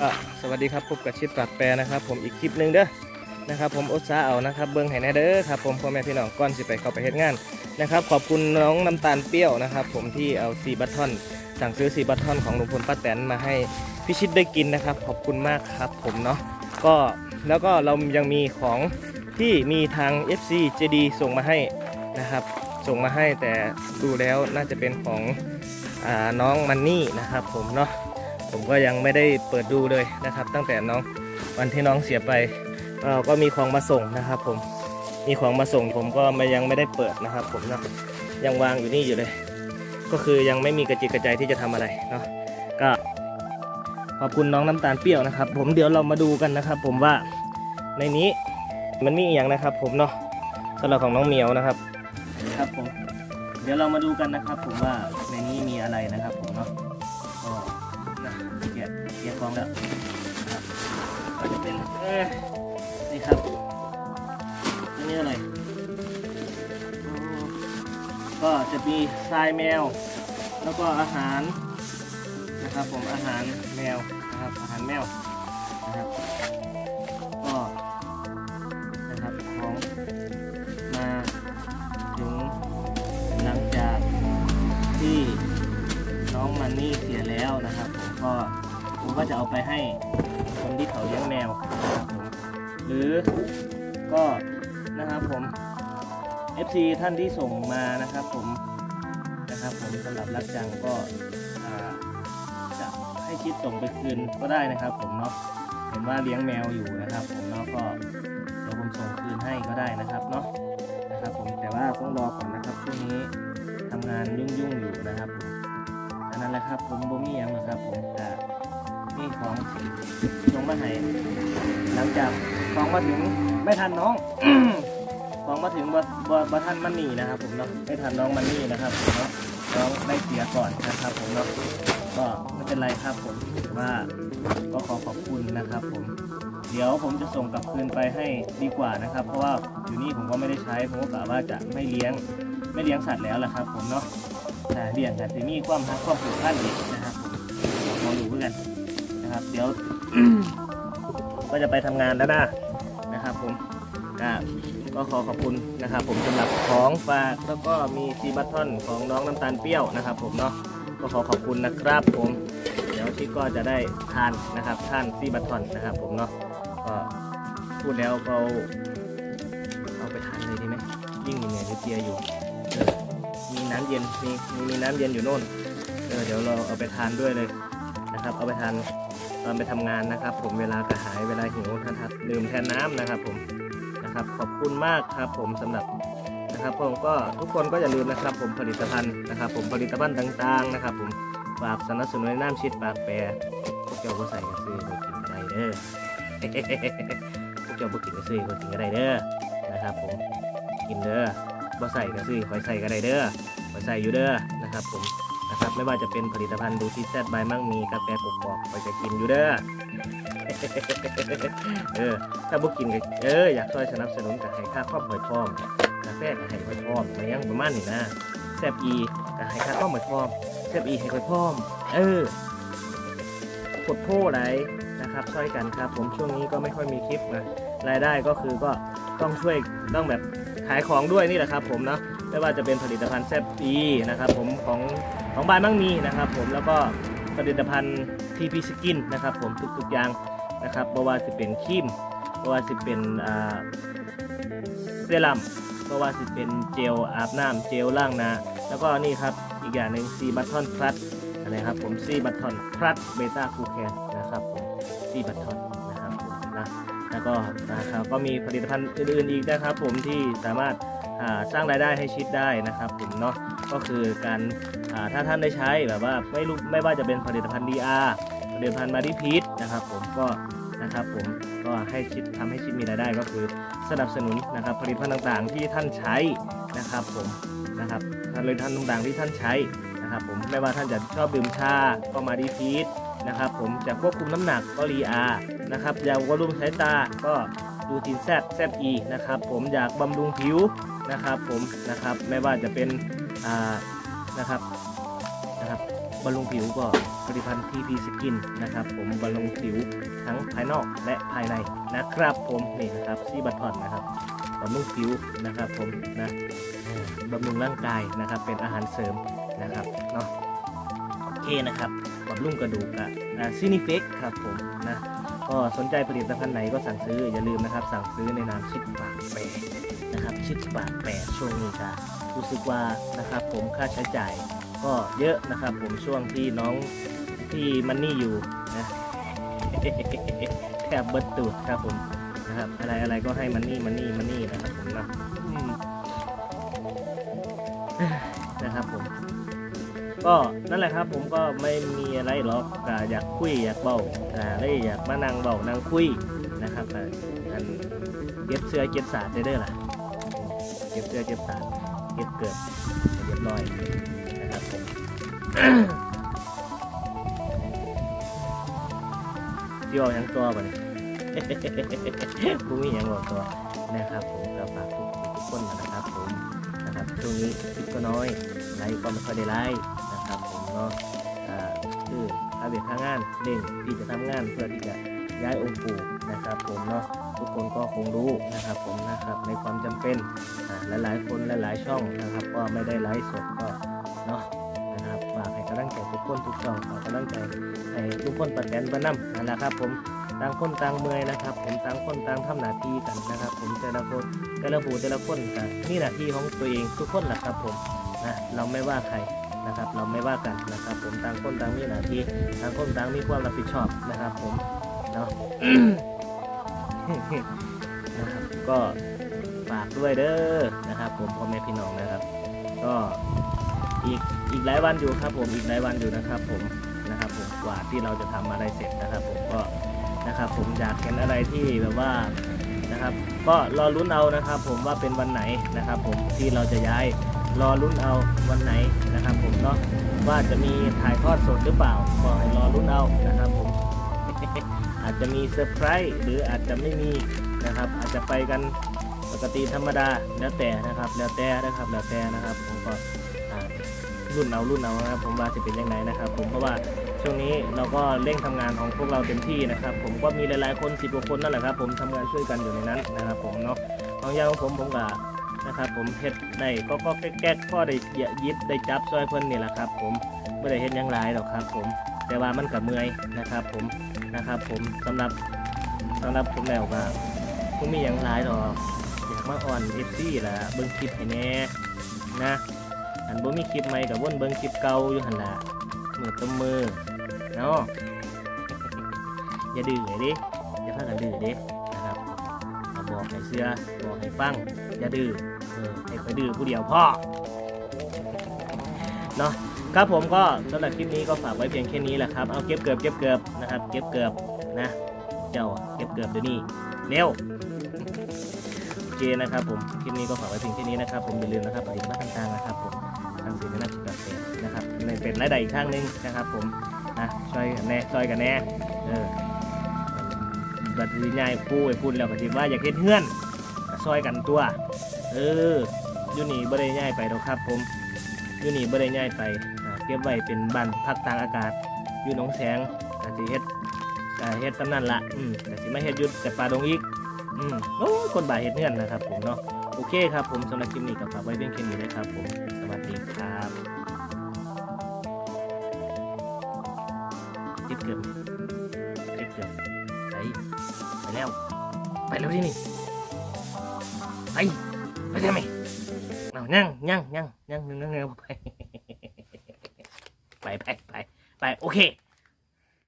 ก็สวัสดีครับพบกับชิดปากแปรนะครับ ผมอีกคลิปหนึ่งเด้อนะครับ ผมอุตสาห์เอานะครับ เบิ้งให้แน่เด้อครับผมพ่อแม่พี่น้องก่อนสิไปเข้าไปเฮ็ดงานนะครับ ขอบคุณน้องน้ำตาลเปรี้ยวนะครับ ผมที่เอาซีบัตทอนสั่งซื้อซีบัตทอนของลุงพลป้าแตนมาให้พี่ชิดได้กินนะครับ ขอบคุณมากครับ ผมเนาะก็แล้วก็เรายังมีของที่มีทาง FC JD ส่งมาให้นะครับ ส่งมาให้แต่ดูแล้วน่าจะเป็นของอน้องมันนี่นะครับ ผมเนาะ ผมก็ยังไม่ได้เปิดดูเลยนะครับ ตั้งแต่น้องวันที่น้องเสียไปเราก็มีของมาส่งนะครับ ผมมีของมาส่งผมก็ไม่ยังไม่ได้เปิดนะครับ ผมเนาะยังวางอยู่นี่อยู่เลย ก็คือยังไม่มีกระจิกกระใจที่จะทำอะไรเนาะก็ขอบคุณน้องน้ำตาลเปรี้ยวนะครับ ผมเดี๋ยวเรามาดูกันนะครับ ผมว่าในนี้มันมีอย่างนะครับ ผมเนาะสำหรับของน้องเหมียวนะครับครับผมเดี๋ยวเรามาดูกันนะครับ ผมว่าในนี้มีอะไรนะครับ ผมเนาะ องแล้วก็จะเป็นนี่ครับอันนี้อะไรก็จะมีทรายแมว แล้วก็อาหารนะครับผมอาหารแมวนะครับอาหารแมวนะครับก็นะครับของมาถึงหลังจากที่น้องมันนี่เสียแล้วนะครับผมก็ ก็จะเอาไปให้คนที่เขาเลี้ยงแมวนะครับผมหรือก็นะครับผม FC ท่านที่ส่งมานะครับผมนะครับผมสำหรับรักจังก็จะให้ชิดส่งไปคืนก็ได้นะครับ ผมเนาะเห็นว่าเลี้ยงแมวอยู่นะครับ ผมเนาะก็เดี๋ยวผมส่งคืนให้ก็ได้นะครับเนาะนะครับ ผมแต่ว่าต้องรอก่อนนะครับช่วงนี้ทำงานยุ่งๆอยู่นะครับผมอันนั้นแหละครับ ผมบ่มีหยังหรอกครับผมแต่ นี่ของส่งมาให้หลังจากของมาถึงไม่ทันน้อง ของมาถึงบ่บ่บ่ทันมันนี่นะครับ ผมเนาะไม่ทันน้องมันนี่นะครับผมเนาะน้องได้เสียก่อนนะครับ ผมเนาะก็ไม่เป็นไรครับผมว่าก็ขอขอบคุณนะครับ ผม เดี๋ยวผมจะส่งกลับคืนไปให้ดีกว่านะครับ เพราะว่าอยู่นี่ผมก็ไม่ได้ใช้ผมก็กะว่าจะไม่เลี้ยงไม่เลี้ยงสัตว์แล้วแหละครับ ผมเนาะอ่เรียงกันที่มีความฮักความผูกพันอีกนะครับผมลองดูเพื่อกัน นะครับ เดี๋ยวก็จะไปทำงานแล้วนะนะครับผมก็ขอขอบคุณนะครับ ผมสำหรับของฝากแล้วก็มีซีบัตทอนของน้องน้ำตาลเปรี้ยวนะครับ ผมเนาะก็ขอขอบคุณนะครับ ผมเดี๋ยวที่ก็จะได้ทานนะครับท่านซีบัตทอนนะครับ ผมเนาะก็พูดแล้วก็เอาเอาไปทานเลยดีไหมยิ่งเหนื่อยเจียอยู่มีน้ำเย็นมีมีน้ำเย็นอยู่โน่นเออเดี๋ยวเราเอาไปทานด้วยเลยนะครับ เอาไปทาน ตอนไปทำงานนะครับ ผมเวลากระหายเวลาหิวนะครับดื่มแทนน้ำนะครับ ผมนะครับขอบคุณมากครับ ผมสำหรับนะครับผมก็ทุกคนก็อย่าลืมนะครับ ผมผลิตภัณฑ์นะครับ ผมผลิตภัณฑ์ต่างๆนะครับ ผมฝากสนับสนุนน้ำชิดปากแปรพวกเจ้าก็ใส่กระซื้อมากินกันได้เด้อพวกเจ้าบ่กินกระซื้อมากินกันได้เด้อนะครับ ผมกินเด้อบ่ใส่ก็ซื้อคอยใส่ก็ได้เด้อคอยใส่อยู่เด้อนะครับ ผม นะครับ ไม่ว่าจะเป็นผลิตภัณฑ์ดูที่แซดใบมั่งมีกาแฟกกอกคอยจะกินอยู่เด้อเออถ้าบ่กินก็เอออยากช่วยสนับสนุนกับให้ค่าครอบหอยพร้อมกาแฟก็ให้หอยพร้อมมายังประมาณนี้นะแซบอีก็ให้ค่าครอบหอยพร้อมแซบอีให้หอยพร้อม เออกดโพไรนะครับช่วยกันครับ ผมช่วงนี้ก็ไม่ค่อยมีคลิปนะรายได้ก็คือก็ต้องช่วยต้องแบบขายของด้วยนี่แหละครับ ผมเนาะไม่ว่าจะเป็นผลิตภัณฑ์แซบอีนะครับ ผมของ ของบานมั่งมีนะครับผมแล้วก็ผลิตภัณฑ์ทีพีสกินนะครับผมทุกๆอย่างนะครับไม่ว่าจะเป็นครีมไม่ว่าจะเป็นเซรั่มไม่ว่าจะเป็นเจลอาบน้ำเจลล้างหน้าแล้วก็นี่ครับอีกอย่างหนึ่งซีบัตทอนพลัสนะครับผมซีบัตทอนพลัสเบต้าคูแคนนะครับผมซีบัตทอนนะครับผมนะแล้วก็นะครับก็มีผลิตภัณฑ์อื่นๆอีกนะครับผมที่สามารถสร้างรายได้ให้ชิดได้นะครับผมเนาะ ก็คือการถ้าท่านได้ใช้แบบว่าไม่รู้ไม่ว่าจะเป็นผลิตภัณฑ์ DR ผลิตภัณฑ์มาดิพีทนะครับ ผมก็นะครับผมก็ให้ชิดทำให้ชิดมีรายได้ก็คือสนับสนุนนะครับผลิตภัณฑ์ต่างๆ ที่ท่านใช้นะครับผมนะครับผลิตภัณฑ์ต่างๆที่ท่านใช้นะครับผมไม่ว่าท่านจะชอบดื่มชาก็มาดิพีทนะครับผมจะควบคุมน้ำหนักก็รีอานะครับอยากบำรุงสายตาก็ดูทีนแซดแซดอีนะครับผมอยากบำรุงผิว นะครับผมนะครับไม่ว่าจะเป็นอ่านะครับนะครับบำรุงผิวก็ผลิตภัณฑ์ทีพีสกินนะครับ ผมบำรุงผิวทั้งภายนอกและภายในนะครับ ผมนี่นะครับซีบัตทอนนะครับบำรุงผิวนะครับผมนะบำรุงร่างกายนะครับเป็นอาหารเสริมนะครับเนาะโอเคนะครับบำรุงกระดูกอะซีนิเฟกครับผมนะก็สนใจผลิตภัณฑ์ไหนก็สั่งซื้ออย่าลืมนะครับ สั่งซื้อในนามชิดปากแป นะครับชิดปากแปรช่วงนี้จะรู้สึกว่านะครับผมค่าใช้จ่ายก็เยอะนะครับ ผมช่วงที่น้องที่มันนี่อยู่นะแทบเบิดตูดครับผมนะครับ อะไรอะไรก็ให้มันนี่มันนี่มันนี่นะครับผมนะนะครับผม ก็นั่นแหละครับผมก็ไม่มีอะไรหรอกก็อยากคุยอยากเบาอ่าเลยอยากมานั่งเบานั่งคุยนะครับอ่าอันเก็บเสื้อเก็บสาดได้เด้อล่ะ เก็บเสื้อเก็บสาดเก็บเกิดเรียบร้อยนะครับผมที่เอายังตัวบ่เนี่ยบุ้มีหยังบอกตัวนะครับผมก็ฝากทุกทุกคนนะครับผมนะครับช่วงนี้คลิปก็น้อยไลฟ์ก็ไม่ค่อยได้ไลฟ์นะครับผมเนาะคืออาเบียทางงานเร่งที่จะทำงานเพื่อที่จะย้ายองค์ปู่นะครับผมเนาะทุกคนก็คงรู้นะครับผม ในความจำเป็นอ่าหลายๆ คนหลายๆช่องนะครับ ก็ไม่ได้ไลฟ์สดก็เนาะนะครับฝากให้กำลังใจทุกคนทุกช่องฝากกำลังใจให้ทุกคนประแตนประนำนั่นแหละครับ ผมต่างคนต่างเมื่อยนะครับ ผมต่างคนต่างทำหน้าที่กันนะครับ ผมแต่ละคนแต่ละผู้แต่ละคนกันนี่หน้าที่ของตัวเองทุกคนแหละครับผมนะเราไม่ว่าใครนะครับเราไม่ว่ากันนะครับ ผมต่างคนต่างมีหน้าที่ต่างคนต่างมีความรับผิดชอบนะครับ ผมเนาะนะครับก็ ฝากด้วยเด้อนะครับ ผมพ่อแม่พี่น้องนะครับ ก็อีกอีกหลายวันอยู่ครับ ผมอีกหลายวันอยู่นะครับ ผมนะครับ ผมกว่าที่เราจะทำอะไรเสร็จนะครับ ผมก็นะครับ ผมอยากเห็นอะไรที่แบบว่านะครับ ก็รอลุ้นเอานะครับ ผมว่าเป็นวันไหนนะครับ ผมที่เราจะย้ายรอลุ้นเอาวันไหนนะครับ ผมเนาะว่าจะมีถ่ายทอดสดหรือเปล่าก็ให้รอลุ้นเอานะครับ ผมอาจจะมีเซอร์ไพรส์หรืออาจจะไม่มีนะครับ อาจจะไปกัน กติธรรมดาแล้วแต่นะครับ แล้วแต่นะครับแล้วแต่นะครับ ผมก็รุ่นเอารุ่นเอานะครับ ผมว่าจะเป็นยังไงนะครับ ผมเพราะว่าช่วงนี้เราก็เร่งทำงานของพวกเราเต็มที่นะครับ ผมก็มีหลายๆคนสิบกว่าคนนั่นแหละครับ ผมทำงานช่วยกันอยู่ในนั้นนะครับผมเนาะบางย่างของผมผมก็นะครับผมเฮ็ดได้ก็ก็แก๊กพ่อได้เหยียยิดได้จับซอยเพิ่นนี่แหละครับ ผมไม่ได้เฮ็ดยังหลายหรอกครับ ผมแต่ว่ามันกับเมื่อยนะครับ ผมนะครับ ผมสำหรับสำหรับผมแล้วก็ผมมีหยังหลายหรอก มาอ่อนเอฟซีล่ะเบิ่งคลิปให้แน่นะอันบ่มีคลิปใหม่กับวนเบิ่งคลิปเก่าอยู่หันละมือตบมือเนาะอย่าดื้อเลยดิอย่าพากันดื้อดินะครับบอกให้เสื้อบอกให้ฟังอย่าดื้อเออให้คอยดื้อผู้เดียวพ่อเนาะครับผมก็สำหรับคลิปนี้ก็ฝากไว้เพียงแค่นี้แหละครับเอาเก็บเกือบเก็บเกือบนะครับ เก็บเกือบนะ เจ้าเก็บเกือบเดี๋ยวนี้เร็ว เคนะครับผม คลิปนี้ก็ฝากไว้เพียงแค่นี้นะครับ ผมอย่าลืมนะครับผลิตภัณฑ์ต่างๆนะครับผมทางสินค้าจิตเกษตรนะครับในเป็นรายได้อีกทางหนึงนะครับผมนะช่วยกันแน่ช่วยกันแน่เออบัดนี้ง่ายพูดไปพูดแล้วก็สิว่าอยากเฮ็ดเฮือนช่วยกันตัว เออยู่นี่บ่ได้ง่ายไปหรอกครับ ผมยู่นี่บ่ได้ง่ายไปเก็บไว้เป็นบ้านพักตากอากาศอยู่หนองแสงก็สิเฮ็ดก็เฮ็ดตำนั้นละอืมก็สิมาเฮ็ดยุดแต่ป่าดงอีก อืมโอ้คนบ่ายเฮ็ดเฮือนนะครับผมเนาะโอเคครับผมสำหรับคลิปนี้ก็ฝากไว้เพียงแค่นี้นะครับผมสวัสดีครับเก็บเกือบเก็บเกือบไปไปแล้ว ไปแล้วที่นี่ไปไปได้ไหมเอายั่งยั่งยั่งยั่งยั่งยั่งไปไปไปไปไปโอเค